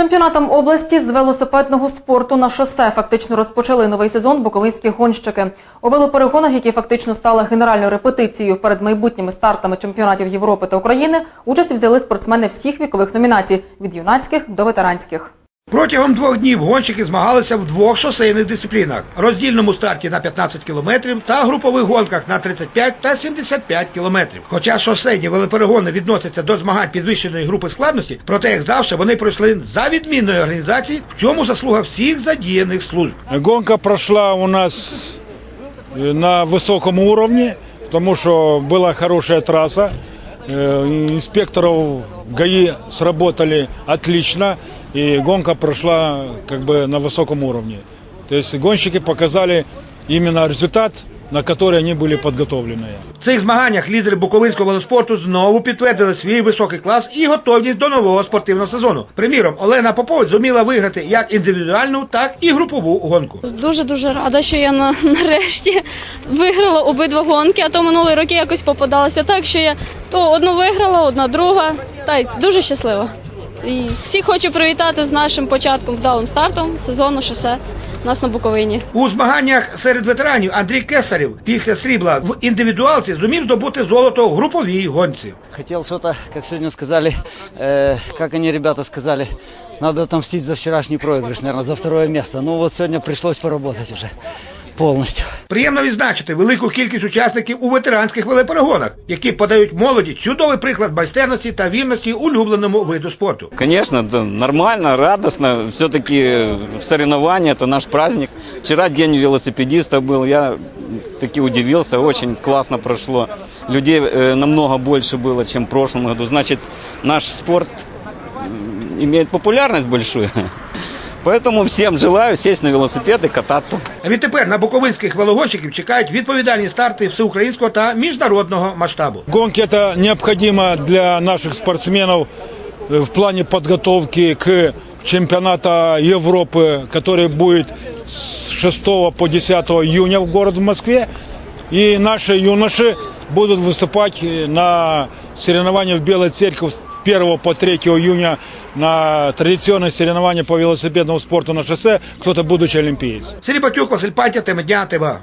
Чемпіонатом області з велосипедного спорту на шосе фактично розпочали новий сезон буковинські гонщики. У велоперегонах, які фактично стали генеральною репетицією перед майбутніми стартами чемпіонатів Європи та України, участь взяли спортсмени всіх вікових номінацій від юнацьких до ветеранських. Протягом двох днів гонщики змагалися в двох шосейних дисциплінах: роздільному старті на 15 кілометрів та групових гонках на 35 та 75 кілометрів. Хоча шосейні велоперегони відносяться до змагань підвищеної групи складності, проте як завжди вони пройшли за відмінної організації, в чому заслуга всіх задіяних служб. Гонка прошла у нас э, на высоком уровне, потому что была хорошая трасса. Э, Инспекторов ГАИ сработали отлично, и гонка прошла как бы на высоком уровне. То есть гонщики показали именно результат, на который они были подготовлены. В цих змаганнях лідери буковинського велоспорту знову підтвердили свій високий клас і готовність до нового спортивного сезону. Приміром, Олена Попович зуміла виграти як індивідуальну, так і групову гонку. Дуже дуже рада, що я на, нарешті виграла обидва гонки, а то минулі роки якось попадалося так, що я то одну виграла, одна друга. Та й дуже щаслива. І всіх хочу привітати з нашим початком вдалим стартом сезону шосе у нас на Буковині. У змаганнях серед ветеранів Андрій Кесарів після срібла в індивідуалці зумів здобути золото в груповій гонці. Хотел что-то, как сегодня сказали, э, как они, ребята, сказали, надо отомстить за вчерашний проигрыш, наверное, за второе место. Ну вот сегодня пришлось поработать уже полностью. Приємно відзначити велику кількість учасників у ветеранських велоперегонах, які подають молоді чудовий приклад майстерності та вірності улюбленому виду спорту. Конечно, да, нормально, радостно. Все-таки соревнования – это наш праздник. Вчера день велосипедиста был, я таки удивился, очень классно прошло. Людей э, намного больше было, чем в прошлом году. Значит, наш спорт м, имеет популярность большую. Поэтому всем желаю сесть на велосипед и кататься. А відтепер на буковинських велогонщиків чекають відповідальні старти всеукраїнського та міжнародного масштабу. Гонки это необходимо для наших спортсменов э, в плане подготовки к чемпионата Европы, который будет с 6 по 10 июня в город в Москве. И наши юноши будут выступать э, на соревнованиях в Белой Церкви с 1 по 3 июня на традиционные соревнования по велосипедному спорту на шоссе, кто-то будучи олимпиец. Батюк, Василь Патя, ТВА.